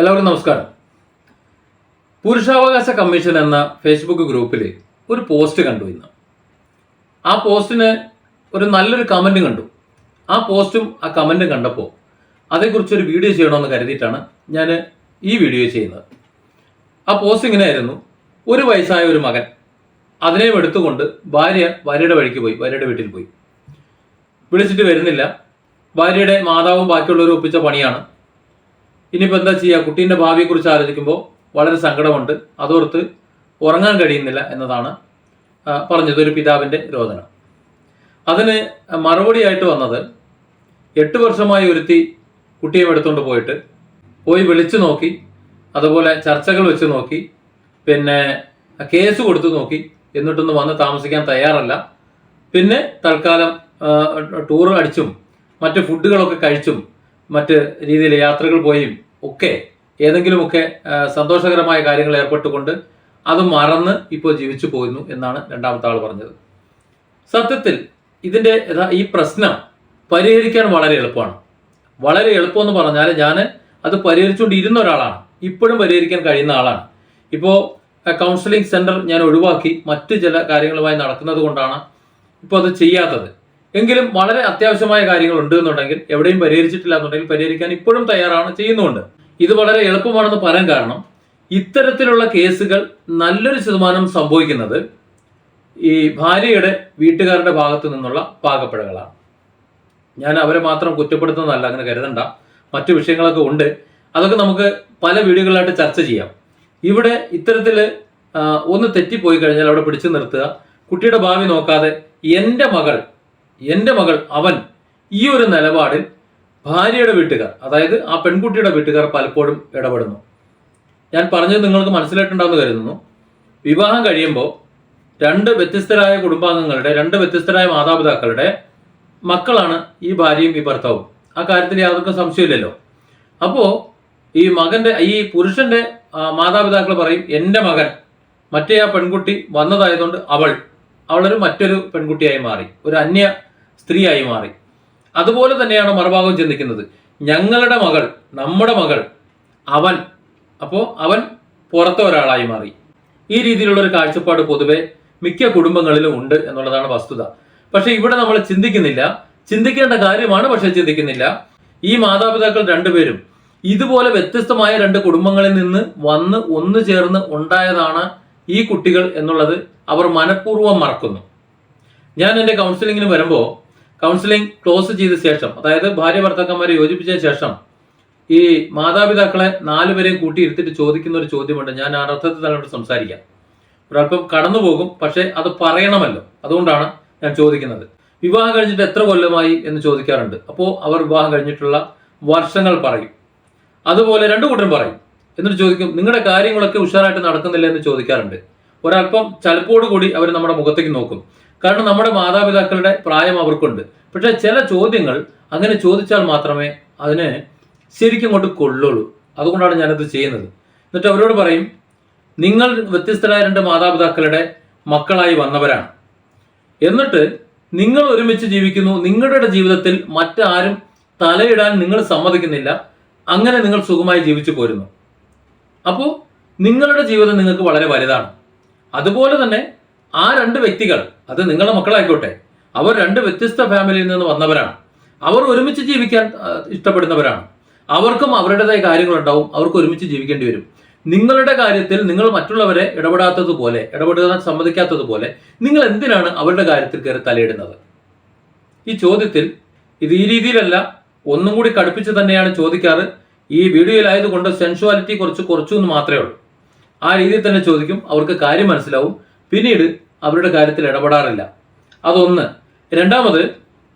എല്ലാവർക്കും നമസ്കാരം. പുരുഷാവകാശ കമ്മീഷൻ എന്ന ഫേസ്ബുക്ക് ഗ്രൂപ്പിൽ ഒരു പോസ്റ്റ് കണ്ടു ഇന്ന്. ആ പോസ്റ്റിന് ഒരു നല്ലൊരു കമന്റ് കണ്ടു. ആ പോസ്റ്റും ആ കമന്റും കണ്ടപ്പോൾ അതേക്കുറിച്ചൊരു വീഡിയോ ചെയ്യണമെന്ന് കരുതിയിട്ടാണ് ഞാൻ ഈ വീഡിയോ ചെയ്യുന്നത്. ആ പോസ്റ്റ് ഇങ്ങനെയായിരുന്നു. ഒരു വയസ്സായ ഒരു മകൻ അതിനെയും എടുത്തുകൊണ്ട് ഭാര്യ ഭാര്യയുടെ വഴിക്ക് പോയി ഭാര്യയുടെ വീട്ടിൽ പോയി. വിളിച്ചിട്ട് വരുന്നില്ല. ഭാര്യയുടെ മാതാവും ബാക്കിയുള്ളവരും ഒപ്പിച്ച പണിയാണ്. ഇനിയിപ്പോൾ എന്താ ചെയ്യുക കുട്ടീന്റെ ഭാവിയെക്കുറിച്ച് ആലോചിക്കുമ്പോൾ വളരെ സങ്കടമുണ്ട്. അതോർത്ത് ഉറങ്ങാൻ കഴിയുന്നില്ല എന്നതാണ് പറഞ്ഞത് ഒരു പിതാവിന്റെ രോദനം. അതിന് മറുപടിയായിട്ട് വന്നത് എട്ട് വർഷമായി ഒരുത്തി കുട്ടിയെ എടുത്തുകൊണ്ട് പോയിട്ട് പോയി വിളിച്ചു നോക്കി അതുപോലെ ചർച്ചകൾ വെച്ച് നോക്കി പിന്നെ കേസ് കൊടുത്തു നോക്കി എന്നിട്ടൊന്നും വന്ന് താമസിക്കാൻ തയ്യാറല്ല. പിന്നെ തൽക്കാലം ടൂർ അടിച്ചും മറ്റ് ഫുഡുകളൊക്കെ കഴിച്ചും മറ്റ് രീതിയിൽ യാത്രകൾ പോയും ഒക്കെ ഏതെങ്കിലുമൊക്കെ സന്തോഷകരമായ കാര്യങ്ങൾ ഏർപ്പെട്ടുകൊണ്ട് അത് മറന്ന് ഇപ്പോൾ ജീവിച്ചു പോയിരുന്നു എന്നാണ് രണ്ടാമത്തെ ആൾ പറഞ്ഞത്. സത്യത്തിൽ ഇതിന്റെ ഈ പ്രശ്നം പരിഹരിക്കാൻ വളരെ എളുപ്പമാണ്. വളരെ എളുപ്പമെന്ന് പറഞ്ഞാൽ ഞാൻ അത് പരിഹരിച്ചുകൊണ്ടിരുന്ന ഒരാളാണ്. ഇപ്പോഴും പരിഹരിക്കാൻ കഴിയുന്ന ആളാണ്. ഇപ്പോൾ കൗൺസിലിംഗ് സെന്റർ ഞാൻ ഒഴിവാക്കി മറ്റ് ചില കാര്യങ്ങളുമായി നടക്കുന്നത് കൊണ്ടാണ് ഇപ്പോൾ അത് ചെയ്യാത്തത്. എങ്കിലും വളരെ അത്യാവശ്യമായ കാര്യങ്ങൾ ഉണ്ട് എന്നുണ്ടെങ്കിൽ എവിടെയും പരിഹരിച്ചിട്ടില്ല എന്നുണ്ടെങ്കിൽ പരിഹരിക്കാൻ ഇപ്പോഴും തയ്യാറാണ് ചെയ്യുന്നുണ്ട്. ഇത് വളരെ എളുപ്പമാണെന്ന് പറയാൻ കാരണം ഇത്തരത്തിലുള്ള കേസുകൾ നല്ലൊരു ശതമാനം സംഭവിക്കുന്നത് ഈ ഭാര്യയുടെ വീട്ടുകാരുടെ ഭാഗത്തു നിന്നുള്ള പാകപ്പിഴകളാണ്. ഞാൻ അവരെ മാത്രം കുറ്റപ്പെടുത്തുന്നതല്ല അങ്ങനെ കരുതണ്ട. മറ്റു വിഷയങ്ങളൊക്കെ ഉണ്ട്. അതൊക്കെ നമുക്ക് പല വീഡിയോകളായിട്ട് ചർച്ച ചെയ്യാം. ഇവിടെ ഇത്തരത്തിൽ ഒന്ന് തെറ്റിപ്പോയി കഴിഞ്ഞാൽ അവിടെ പിടിച്ചു നിർത്തുക. കുട്ടിയുടെ ഭാവി നോക്കാതെ എന്റെ മകൾ എന്റെ മകൾ അവൻ ഈ ഒരു നിലപാടിൽ ഭാര്യയുടെ വീട്ടുകാർ അതായത് ആ പെൺകുട്ടിയുടെ വീട്ടുകാർ പലപ്പോഴും ഇടപെടുന്നു. ഞാൻ പറഞ്ഞത് നിങ്ങൾക്ക് മനസ്സിലായിട്ടുണ്ടാവുമെന്ന് കരുതുന്നു. വിവാഹം കഴിയുമ്പോൾ രണ്ട് വ്യത്യസ്തരായ കുടുംബാംഗങ്ങളുടെ രണ്ട് വ്യത്യസ്തരായ മാതാപിതാക്കളുടെ മക്കളാണ് ഈ ഭാര്യയും ഈ ഭർത്താവും. ആ കാര്യത്തിൽ യാതൊരു സംശയമില്ലല്ലോ. അപ്പോൾ ഈ മകന്റെ ഈ പുരുഷന്റെ ആ, മാതാപിതാക്കൾ പറയും എന്റെ മകൻ മറ്റേ ആ പെൺകുട്ടി വന്നതായതുകൊണ്ട് അവൾ അവളൊരു മറ്റൊരു പെൺകുട്ടിയായി മാറി. ഒരു അന്യ സ്ത്രീയായി മാറി. അതുപോലെ തന്നെയാണ് മറുഭാഗം ചിന്തിക്കുന്നത്. ഞങ്ങളുടെ മകൾ നമ്മുടെ മകൾ അവൻ അപ്പോൾ അവൻ പുറത്തെ ഒരാളായി മാറി. ഈ രീതിയിലുള്ള ഒരു കാഴ്ചപ്പാട് പൊതുവെ മിക്ക കുടുംബങ്ങളിലും ഉണ്ട് എന്നുള്ളതാണ് വസ്തുത. പക്ഷേ ഇവിടെ നമ്മൾ ചിന്തിക്കുന്നില്ല. ചിന്തിക്കേണ്ട കാര്യമാണ് പക്ഷേ ചിന്തിക്കുന്നില്ല. ഈ മാതാപിതാക്കൾ രണ്ടുപേരും ഇതുപോലെ വ്യത്യസ്തമായ രണ്ട് കുടുംബങ്ങളിൽ നിന്ന് വന്ന് ഒന്നു ചേർന്ന് ഉണ്ടായതാണ് ഈ കുട്ടികൾ എന്നുള്ളത് അവർ മനഃപൂർവം മറക്കുന്നു. ഞാൻ എന്റെ കൗൺസിലിങ്ങിന് വരുമ്പോൾ കൗൺസിലിംഗ് ക്ലോസ് ചെയ്ത ശേഷം അതായത് ഭാര്യ ഭർത്താക്കന്മാരെ യോജിപ്പിച്ച ശേഷം ഈ മാതാപിതാക്കളെ നാലുപേരെയും കൂട്ടിയിരുത്തിട്ട് ചോദിക്കുന്ന ഒരു ചോദ്യമുണ്ട്. ഞാൻ ആ അർത്ഥത്തിൽ തന്നോട് സംസാരിക്കാം. ഒരല്പം കടന്നുപോകും പക്ഷേ അത് പറയണമല്ലോ. അതുകൊണ്ടാണ് ഞാൻ ചോദിക്കുന്നത്. വിവാഹം കഴിഞ്ഞിട്ട് എത്ര കൊല്ലമായി എന്ന് ചോദിക്കാറുണ്ട്. അപ്പോൾ അവർ വിവാഹം കഴിഞ്ഞിട്ടുള്ള വർഷങ്ങൾ പറയും. അതുപോലെ രണ്ടു കൂട്ടരും പറയും. എന്നിട്ട് ചോദിക്കും നിങ്ങളുടെ കാര്യങ്ങളൊക്കെ ഉഷാറായിട്ട് നടക്കുന്നില്ല? എന്ന് ചോദിക്കാറുണ്ട്. ഒരല്പം ചലപ്പോടുകൂടി അവർ നമ്മുടെ മുഖത്തേക്ക് നോക്കും. കാരണം നമ്മുടെ മാതാപിതാക്കളുടെ പ്രായം അവർക്കുണ്ട്. പക്ഷേ ചില ചോദ്യങ്ങൾ അങ്ങനെ ചോദിച്ചാൽ മാത്രമേ അതിനെ ശരിക്കും കൊണ്ട് കൊള്ളുള്ളൂ. അതുകൊണ്ടാണ് ഞാനത് ചെയ്യുന്നത്. എന്നിട്ട് അവരോട് പറയും നിങ്ങൾ വ്യത്യസ്തരായ രണ്ട് മാതാപിതാക്കളുടെ മക്കളായി വന്നവരാണ്. എന്നിട്ട് നിങ്ങൾ ഒരുമിച്ച് ജീവിക്കുന്നു. നിങ്ങളുടെ ജീവിതത്തിൽ മറ്റാരും തലയിടാൻ നിങ്ങൾ സമ്മതിക്കുന്നില്ല. അങ്ങനെ നിങ്ങൾ സുഖമായി ജീവിച്ചു പോരുന്നു. അപ്പോൾ നിങ്ങളുടെ ജീവിതം നിങ്ങൾക്ക് വളരെ വലുതാണ്. അതുപോലെ തന്നെ ആ രണ്ട് വ്യക്തികൾ അത് നിങ്ങളുടെ മക്കളായിക്കോട്ടെ അവർ രണ്ട് വ്യത്യസ്ത ഫാമിലിയിൽ നിന്ന് വന്നവരാണ്. അവർ ഒരുമിച്ച് ജീവിക്കാൻ ഇഷ്ടപ്പെടുന്നവരാണ്. അവർക്കും അവരുടേതായ കാര്യങ്ങളുണ്ടാവും അവർക്ക് ഒരുമിച്ച് ജീവിക്കേണ്ടി വരും. നിങ്ങളുടെ കാര്യത്തിൽ നിങ്ങൾ മറ്റുള്ളവരെ ഇടപെടാത്തതുപോലെ ഇടപെടാൻ സമ്മതിക്കാത്തതുപോലെ നിങ്ങൾ എന്തിനാണ് അവരുടെ കാര്യത്തിൽ കയറി തലയിടുന്നത്? ഈ ചോദ്യത്തിൽ ഇത് ഈ രീതിയിലല്ല ഒന്നും കൂടി കടുപ്പിച്ച് തന്നെയാണ് ചോദിക്കാറ്. ഈ വീഡിയോയിലായതുകൊണ്ട് സെൻഷ്വാലിറ്റി കുറച്ച് കുറച്ചു എന്ന് മാത്രമേ ഉള്ളൂ. ആ രീതിയിൽ തന്നെ ചോദിക്കും അവർക്ക് കാര്യം മനസ്സിലാവും. പിന്നീട് അവരുടെ കാര്യത്തിൽ ഇടപെടാറില്ല. അതൊന്ന്. രണ്ടാമത്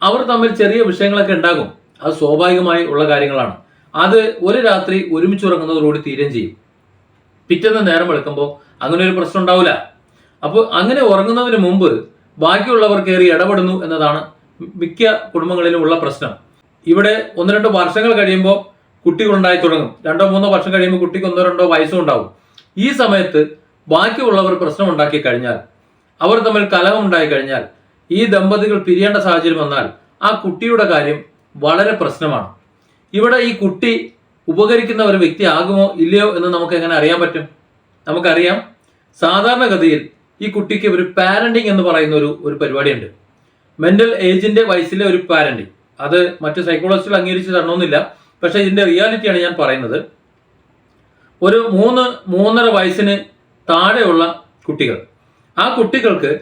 അവർ തമ്മിൽ ചെറിയ വിഷയങ്ങളൊക്കെ ഉണ്ടാകും. അത് സ്വാഭാവികമായി ഉള്ള കാര്യങ്ങളാണ്. അത് ഒരു രാത്രി ഒരുമിച്ച് ഉറങ്ങുന്നതോടുകൂടി തീരുകയും ചെയ്യും. പിറ്റേന്ന് നേരം വെളുക്കുമ്പോൾ അങ്ങനെ ഒരു പ്രശ്നം ഉണ്ടാവില്ല. അപ്പോൾ അങ്ങനെ ഉറങ്ങുന്നതിന് മുമ്പ് ബാക്കിയുള്ളവർ കയറി ഇടപെടുന്നു എന്നതാണ് മിക്ക കുടുംബങ്ങളിലും ഉള്ള പ്രശ്നം. ഇവിടെ ഒന്ന് രണ്ട് വർഷങ്ങൾ കഴിയുമ്പോൾ കുട്ടികൾ ഉണ്ടായി തുടങ്ങും. രണ്ടോ മൂന്നോ വർഷം കഴിയുമ്പോൾ കുട്ടിക്ക് ഒന്നോ രണ്ടോ വയസ്സും ഉണ്ടാവും. ഈ സമയത്ത് ബാക്കിയുള്ളവർ പ്രശ്നം ഉണ്ടാക്കി കഴിഞ്ഞാൽ അവർ തമ്മിൽ കലഹം ഉണ്ടായി കഴിഞ്ഞാൽ ഈ ദമ്പതികൾ പിരിയേണ്ട സാഹചര്യം വന്നാൽ ആ കുട്ടിയുടെ കാര്യം വളരെ പ്രശ്നമാണ്. ഇവിടെ ഈ കുട്ടി ഉപകരിക്കുന്ന ഒരു വ്യക്തി ആകുമോ ഇല്ലയോ എന്ന് നമുക്ക് എങ്ങനെ അറിയാൻ പറ്റും? നമുക്കറിയാം. സാധാരണഗതിയിൽ ഈ കുട്ടിക്ക് ഒരു പാരന്റിങ് എന്ന് പറയുന്ന ഒരു ഒരു പരിപാടിയുണ്ട്. മെന്റൽ ഏജിന്റെ വയസ്സിലെ ഒരു പാരന്റിങ് അത് മറ്റു സൈക്കോളജിസ്റ്റുകൾ അംഗീകരിച്ച് തരണമെന്നില്ല. പക്ഷെ ഇതിന്റെ റിയാലിറ്റിയാണ് ഞാൻ പറയുന്നത്. ഒരു മൂന്ന് മൂന്നര വയസ്സിന് താഴെയുള്ള കുട്ടികൾ. ആ കുട്ടികൾക്ക്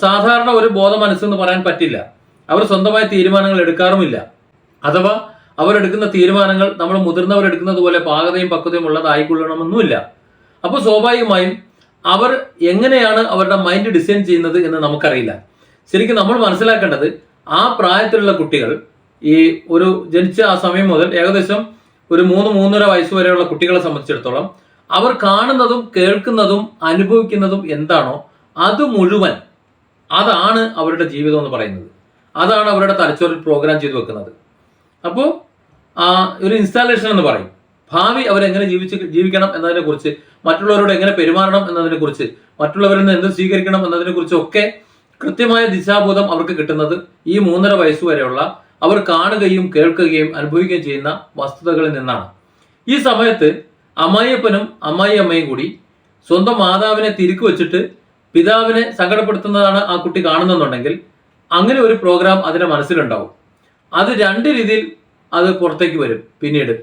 സാധാരണ ഒരു ബോധ മനസ്സെന്ന് പറയാൻ പറ്റില്ല. അവർ സ്വന്തമായ തീരുമാനങ്ങൾ എടുക്കാറുമില്ല. അഥവാ അവരെടുക്കുന്ന തീരുമാനങ്ങൾ നമ്മൾ മുതിർന്നവരെടുക്കുന്നത് പോലെ പാകതയും പക്വതയും ഉള്ളതായിക്കൊള്ളണമെന്നുമില്ല. അപ്പോൾ സ്വാഭാവികമായും അവർ എങ്ങനെയാണ് അവരുടെ മൈൻഡ് ഡിസൈൻ ചെയ്യുന്നത് എന്ന് നമുക്കറിയില്ല. ശരിക്കും നമ്മൾ മനസ്സിലാക്കേണ്ടത് ആ പ്രായത്തിലുള്ള കുട്ടികൾ ഈ ഒരു ജനിച്ച ആ സമയം മുതൽ ഏകദേശം ഒരു മൂന്ന് മൂന്നര വയസ്സ് വരെയുള്ള കുട്ടികളെ സംബന്ധിച്ചിടത്തോളം അവർ കാണുന്നതും കേൾക്കുന്നതും അനുഭവിക്കുന്നതും എന്താണോ അത് മുഴുവൻ അതാണ് അവരുടെ ജീവിതം എന്ന് പറയുന്നത്. അതാണ് അവരുടെ തലച്ചോറിൽ പ്രോഗ്രാം ചെയ്തു വെക്കുന്നത്. അപ്പോൾ ഒരു ഇൻസ്റ്റാളേഷൻ എന്ന് പറയും. ഭാവി അവരെങ്ങനെ ജീവിച്ച് ജീവിക്കണം എന്നതിനെ കുറിച്ച് മറ്റുള്ളവരോട് എങ്ങനെ പെരുമാറണം എന്നതിനെ കുറിച്ച് മറ്റുള്ളവരിൽ നിന്ന് എന്ത് സ്വീകരിക്കണം എന്നതിനെ കുറിച്ചൊക്കെ കൃത്യമായ ദിശാബോധം അവർക്ക് കിട്ടുന്നത് ഈ മൂന്നര വയസ്സ് വരെയുള്ള അവർ കാണുകയും കേൾക്കുകയും അനുഭവിക്കുകയും ചെയ്യുന്ന വസ്തുതകളിൽ നിന്നാണ്. ഈ സമയത്ത് അമ്മായിയപ്പനും അമ്മായി അമ്മയും കൂടി സ്വന്തം മാതാവിനെ തിരുക്കു വെച്ചിട്ട് പിതാവിനെ സങ്കടപ്പെടുത്തുന്നതാണ് ആ കുട്ടി കാണുന്നെന്നുണ്ടെങ്കിൽ അങ്ങനെ ഒരു പ്രോഗ്രാം അതിന്റെ മനസ്സിലുണ്ടാവും. അത് രണ്ട് രീതിയിൽ അത് പുറത്തേക്ക് വരും പിന്നീട്.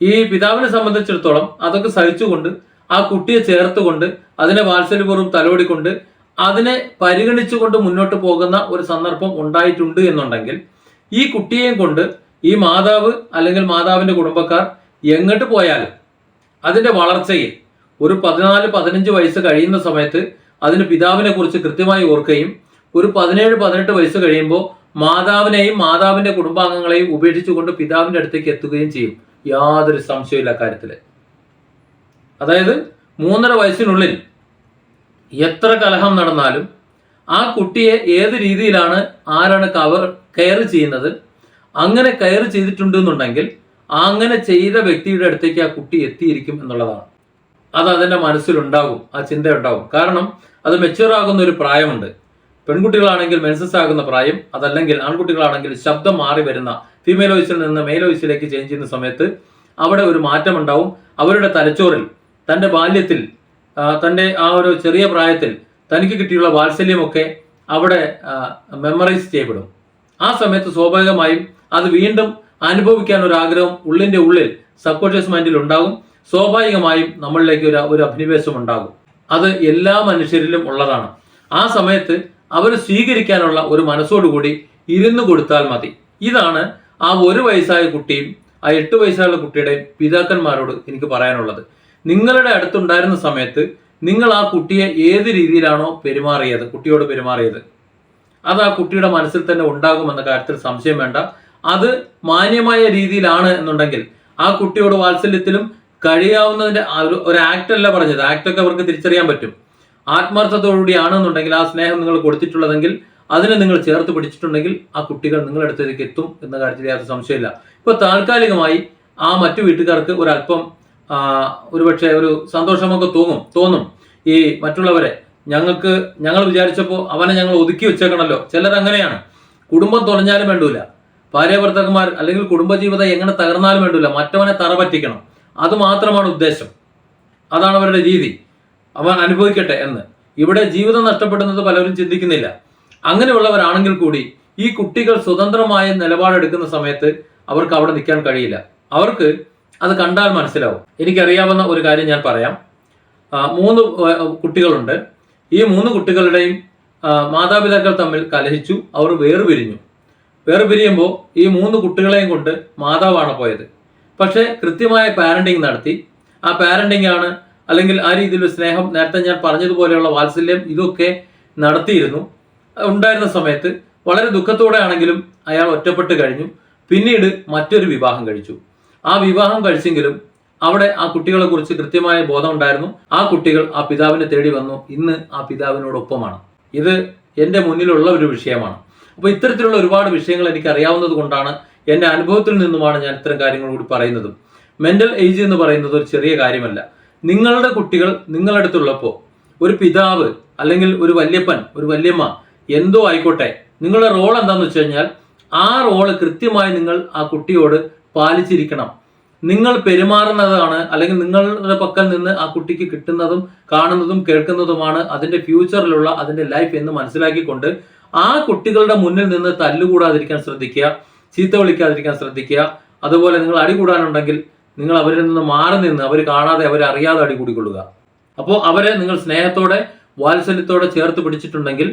ഈ പിതാവിനെ സംബന്ധിച്ചിടത്തോളം അതൊക്കെ സഹിച്ചുകൊണ്ട് ആ കുട്ടിയെ ചേർത്തുകൊണ്ട് അതിനെ വാത്സല്യപൂർവം തലോടിക്കൊണ്ട് അതിനെ പരിഗണിച്ചുകൊണ്ട് മുന്നോട്ട് പോകുന്ന ഒരു സന്ദർഭം ഉണ്ടായിട്ടുണ്ട് എന്നുണ്ടെങ്കിൽ ഈ കുട്ടിയെയും കൊണ്ട് ഈ മാതാവ് അല്ലെങ്കിൽ മാതാവിന്റെ കുടുംബക്കാർ എങ്ങോട്ട് പോയാലും അതിന്റെ വളർച്ചയിൽ ഒരു പതിനാല് പതിനഞ്ച് വയസ്സ് കഴിയുന്ന സമയത്ത് അതിന് പിതാവിനെ കുറിച്ച് കൃത്യമായി ഓർക്കുകയും ഒരു പതിനേഴ് പതിനെട്ട് വയസ്സ് കഴിയുമ്പോൾ മാതാവിനെയും മാതാവിന്റെ കുടുംബാംഗങ്ങളെയും ഉപേക്ഷിച്ചുകൊണ്ട് പിതാവിന്റെ അടുത്തേക്ക് എത്തുകയും ചെയ്യും. യാതൊരു സംശയമില്ല കാര്യത്തിൽ അതായത് മൂന്നര വയസ്സിനുള്ളിൽ എത്ര കലഹം നടന്നാലും ആ കുട്ടിയെ ഏത് രീതിയിലാണ് ആരാണ് കവർ കെയർ ചെയ്യുന്നത് അങ്ങനെ കെയർ ചെയ്തിട്ടുണ്ട് എന്നുണ്ടെങ്കിൽ അങ്ങനെ ചെയ്ത വ്യക്തിയുടെ അടുത്തേക്ക് ആ കുട്ടി എത്തിയിരിക്കും എന്നുള്ളതാണ്. അത് അതിന്റെ മനസ്സിലുണ്ടാകും ആ ചിന്ത ഉണ്ടാകും കാരണം അത് മെച്യൂർ ആകുന്ന ഒരു പ്രായമുണ്ട്. പെൺകുട്ടികളാണെങ്കിൽ മെൻസസ് ആകുന്ന പ്രായം അതല്ലെങ്കിൽ ആൺകുട്ടികളാണെങ്കിൽ ശബ്ദം മാറി വരുന്ന ഫീമെയിൽ വോയിസിൽ നിന്ന് മെയിൽ വോയിസിലേക്ക് ചേഞ്ച് ചെയ്യുന്ന സമയത്ത് അവിടെ ഒരു മാറ്റം ഉണ്ടാവും അവരുടെ തലച്ചോറിൽ തന്റെ ബാല്യത്തിൽ തന്റെ ആ ഒരു ചെറിയ പ്രായത്തിൽ തനിക്ക് കിട്ടിയുള്ള വാത്സല്യമൊക്കെ അവിടെ മെമ്മറൈസ് ചെയ്യപ്പെടും. ആ സമയത്ത് സ്വാഭാവികമായും അത് വീണ്ടും അനുഭവിക്കാൻ ഒരു ആഗ്രഹം ഉള്ളിന്റെ ഉള്ളിൽ സബ്കോൺഷ്യസ് മൈൻഡിൽ ഉണ്ടാകും. സ്വാഭാവികമായും നമ്മളിലേക്ക് ഒരു ഒരു അഭിനിവേശം ഉണ്ടാകും. അത് എല്ലാ മനുഷ്യരിലും ഉള്ളതാണ്. ആ സമയത്ത് അവർ സ്വീകരിക്കാനുള്ള ഒരു മനസ്സോടുകൂടി ഇരുന്നു കൊടുത്താൽ മതി. ഇതാണ് ആ ഒരു വയസ്സായ കുട്ടിയും ആ എട്ട് വയസ്സായുള്ള കുട്ടിയുടെയും പിതാക്കന്മാരോട് എനിക്ക് പറയാനുള്ളത്. നിങ്ങളുടെ അടുത്തുണ്ടായിരുന്ന സമയത്ത് നിങ്ങൾ ആ കുട്ടിയെ ഏത് രീതിയിലാണോ പെരുമാറിയത് കുട്ടിയോട് പെരുമാറിയത്? അത് ആ കുട്ടിയുടെ മനസ്സിൽ തന്നെ ഉണ്ടാകുമെന്ന കാര്യത്തിൽ സംശയം വേണ്ട. അത് മാന്യമായ രീതിയിലാണ് എന്നുണ്ടെങ്കിൽ ആ കുട്ടിയോട് വാത്സല്യത്തിലും കഴിയാവുന്നതിന്റെ ഒരു- ആക്ട് അല്ല പറഞ്ഞത്. ആക്ട് ഒക്കെ അവർക്ക് തിരിച്ചറിയാൻ പറ്റും. ആത്മാർത്ഥത്തോടുകൂടിയാണെന്നുണ്ടെങ്കിൽ ആ സ്നേഹം നിങ്ങൾ കൊടുത്തിട്ടുള്ളതെങ്കിൽ അതിനെ നിങ്ങൾ ചേർത്ത് പിടിച്ചിട്ടുണ്ടെങ്കിൽ ആ കുട്ടികൾ നിങ്ങളുടെ അടുത്തേക്ക് എത്തും എന്ന കാര്യത്തിൽ യാതൊരു സംശയമില്ല. ഇപ്പൊ താൽക്കാലികമായി ആ മറ്റു വീട്ടുകാർക്ക് ഒരല്പം ഒരുപക്ഷെ ഒരു സന്തോഷമൊക്കെ തോന്നും തോന്നും. ഈ മറ്റുള്ളവരെ ഞങ്ങൾക്ക് ഞങ്ങൾ വിചാരിച്ചപ്പോൾ അവനെ ഞങ്ങൾ ഒതുക്കി വെച്ചേക്കണല്ലോ. ചിലർ അങ്ങനെയാണ് കുടുംബം തുറഞ്ഞാലും വേണ്ടൂല. ഭാര്യാഭർത്താക്കന്മാർ അല്ലെങ്കിൽ കുടുംബജീവിതം എങ്ങനെ തകർന്നാലും വേണ്ടില്ല. മറ്റവനെ തറ പറ്റിക്കണം അത് മാത്രമാണ് ഉദ്ദേശം. അതാണ് അവരുടെ രീതി. അവൻ അനുഭവിക്കട്ടെ എന്ന്. ഇവിടെ ജീവിതം നഷ്ടപ്പെടുന്നത് പലരും ചിന്തിക്കുന്നില്ല. അങ്ങനെയുള്ളവരാണെങ്കിൽ കൂടി ഈ കുട്ടികൾ സ്വതന്ത്രമായ നിലപാടെടുക്കുന്ന സമയത്ത് അവർക്ക് അവിടെ നിൽക്കാൻ കഴിയില്ല. അവർക്ക് അത് കണ്ടാൽ മനസ്സിലാവും. എനിക്കറിയാവുന്ന ഒരു കാര്യം ഞാൻ പറയാം. മൂന്ന് കുട്ടികളുണ്ട്. ഈ മൂന്ന് കുട്ടികളുടെയും മാതാപിതാക്കൾ തമ്മിൽ കലഹിച്ചു. അവർ വേർപിരിഞ്ഞു. വേർപിരിയുമ്പോൾ ഈ മൂന്ന് കുട്ടികളെയും കൊണ്ട് മാതാവാണ് പോയത്. പക്ഷേ കൃത്യമായ പാരന്റിങ് നടത്തി. ആ പാരന്റിങ് ആണ് അല്ലെങ്കിൽ ആ രീതിയിലുള്ള സ്നേഹം നേരത്തെ ഞാൻ പറഞ്ഞതുപോലെയുള്ള വാത്സല്യം ഇതൊക്കെ നടത്തിയിരുന്നു. ഉണ്ടായിരുന്ന സമയത്ത് വളരെ ദുഃഖത്തോടെ ആണെങ്കിലും അയാൾ ഒറ്റപ്പെട്ട് കഴിഞ്ഞു. പിന്നീട് മറ്റൊരു വിവാഹം കഴിച്ചു. ആ വിവാഹം കഴിച്ചെങ്കിലും അവിടെ ആ കുട്ടികളെ കുറിച്ച് കൃത്യമായ ബോധം ഉണ്ടായിരുന്നു. ആ കുട്ടികൾ ആ പിതാവിനെ തേടി വന്നു. ഇന്ന് ആ പിതാവിനോടൊപ്പമാണ്. ഇത് എന്റെ മുന്നിലുള്ള ഒരു വിഷയമാണ്. അപ്പോൾ ഇത്തരത്തിലുള്ള ഒരുപാട് വിഷയങ്ങൾ എനിക്ക് അറിയാവുന്നത് കൊണ്ടാണ് എന്റെ അനുഭവത്തിൽ നിന്നുമാണ് ഞാൻ ഇത്തരം കാര്യങ്ങൾ കൂടി പറയുന്നത്. മെന്റൽ ഏജ് എന്ന് പറയുന്നത് ഒരു ചെറിയ കാര്യമല്ല. നിങ്ങളുടെ കുട്ടികൾ നിങ്ങളുടെ അടുത്തുള്ളപ്പോൾ ഒരു പിതാവ് അല്ലെങ്കിൽ ഒരു വല്യപ്പൻ ഒരു വല്യമ്മ എന്തോ ആയിക്കോട്ടെ നിങ്ങളുടെ റോൾ എന്താന്ന് വെച്ച് കഴിഞ്ഞാൽ ആ റോൾ കൃത്യമായി നിങ്ങൾ ആ കുട്ടിയോട് പാലിച്ചിരിക്കണം. നിങ്ങൾ പെരുമാറുന്നതാണ് അല്ലെങ്കിൽ നിങ്ങളുടെ പക്കൽ നിന്ന് ആ കുട്ടിക്ക് കിട്ടുന്നതും കാണുന്നതും കേൾക്കുന്നതുമാണ് അതിന്റെ ഫ്യൂച്ചറിലുള്ള അതിന്റെ ലൈഫ് എന്ന് മനസ്സിലാക്കിക്കൊണ്ട് ആ കുട്ടികളുടെ മുന്നിൽ നിന്ന് തല്ലുകൂടാതിരിക്കാൻ ശ്രദ്ധിക്കുക ചീത്ത വിളിക്കാതിരിക്കാൻ ശ്രദ്ധിക്കുക. അതുപോലെ നിങ്ങൾ അടി കൂടാനുണ്ടെങ്കിൽ നിങ്ങൾ അവരിൽ നിന്ന് മാറി നിന്ന് അവർ കാണാതെ അവർ അറിയാതെ അടി കൂടിക്കൊള്ളുക. അപ്പോൾ അവരെ നിങ്ങൾ സ്നേഹത്തോടെ വാത്സല്യത്തോടെ ചേർത്ത് പിടിച്ചിട്ടുണ്ടെങ്കിൽ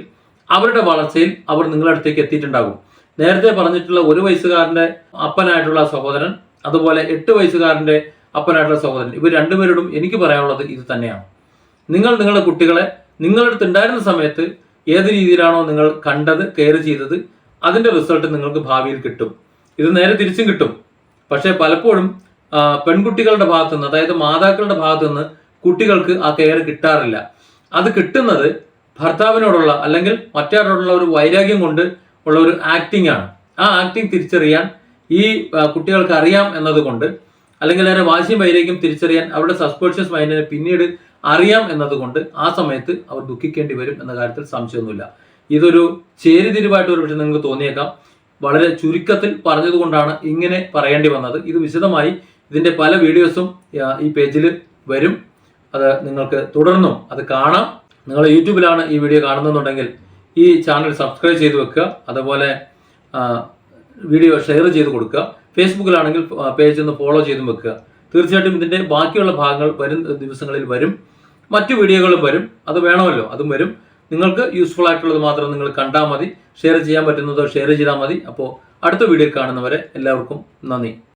അവരുടെ വളർച്ചയിൽ അവർ നിങ്ങളുടെ അടുത്തേക്ക് എത്തിയിട്ടുണ്ടാകും. നേരത്തെ പറഞ്ഞിട്ടുള്ള ഒരു വയസ്സുകാരന്റെ അപ്പനായിട്ടുള്ള സഹോദരൻ അതുപോലെ എട്ട് വയസ്സുകാരന്റെ അപ്പനായിട്ടുള്ള സഹോദരൻ ഇവർ രണ്ടുപേരോടും എനിക്ക് പറയാനുള്ളത് ഇത് തന്നെയാണ്. നിങ്ങൾ നിങ്ങളുടെ കുട്ടികളെ നിങ്ങളുടെ അടുത്ത് ഉണ്ടായിരുന്ന സമയത്ത് ഏത് രീതിയിലാണോ നിങ്ങൾ കണ്ടത് കെയർ ചെയ്തത് അതിന്റെ റിസൾട്ട് നിങ്ങൾക്ക് ഭാവിയിൽ കിട്ടും. ഇത് നേരെ തിരിച്ചും കിട്ടും. പക്ഷേ പലപ്പോഴും പെൺകുട്ടികളുടെ ഭാഗത്തുനിന്ന് അതായത് മാതാക്കളുടെ ഭാഗത്തുനിന്ന് കുട്ടികൾക്ക് ആ കെയർ കിട്ടാറില്ല. അത് കിട്ടുന്നത് ഭർത്താവിനോടുള്ള അല്ലെങ്കിൽ മറ്റാരോടുള്ള ഒരു വൈരാഗ്യം കൊണ്ട് ഉള്ള ഒരു ആക്ടിംഗ് ആണ്. ആ ആക്ടിംഗ് തിരിച്ചറിയാൻ ഈ കുട്ടികൾക്ക് അറിയാം എന്നതുകൊണ്ട് അല്ലെങ്കിൽ അവരുടെ വാശിയും വൈരാഗ്യം തിരിച്ചറിയാൻ അവരുടെ സസ്പെൻഷ്യസ് മൈൻഡിനെ പിന്നീട് അറിയാം എന്നതുകൊണ്ട് ആ സമയത്ത് അവർ ദുഃഖിക്കേണ്ടി വരും എന്ന കാര്യത്തിൽ സംശയമൊന്നുമില്ല. ഇതൊരു ചേരിതിരിവായിട്ട് ഒരു പക്ഷേ നിങ്ങൾക്ക് തോന്നിയേക്കാം. വളരെ ചുരുക്കത്തിൽ പറഞ്ഞതുകൊണ്ടാണ് ഇങ്ങനെ പറയേണ്ടി വന്നത്. ഇത് വിശദമായി ഇതിന്റെ പല വീഡിയോസും ഈ പേജിൽ വരും. അത് നിങ്ങൾക്ക് തുടർന്നും അത് കാണാം. നിങ്ങൾ യൂട്യൂബിലാണ് ഈ വീഡിയോ കാണുന്നുണ്ടെങ്കിൽ ഈ ചാനൽ സബ്സ്ക്രൈബ് ചെയ്ത് വെക്കുക. അതുപോലെ വീഡിയോ ഷെയർ ചെയ്ത് കൊടുക്കുക. ഫേസ്ബുക്കിലാണെങ്കിൽ പേജ് ഒന്ന് ഫോളോ ചെയ്തും വെക്കുക. തീർച്ചയായിട്ടും ഇതിന്റെ ബാക്കിയുള്ള ഭാഗങ്ങൾ വരും ദിവസങ്ങളിൽ വരും. മറ്റു വീഡിയോകളും വരും. അത് വേണമല്ലോ. അതും വരും. നിങ്ങൾക്ക് യൂസ്ഫുൾ ആയിട്ടുള്ളത് മാത്രം നിങ്ങൾ കണ്ടാൽ മതി. ഷെയർ ചെയ്യാൻ പറ്റുന്നതോ ഷെയർ ചെയ്താൽ മതി. അപ്പോൾ അടുത്ത വീഡിയോ കാണുന്നവരെ എല്ലാവർക്കും നന്ദി.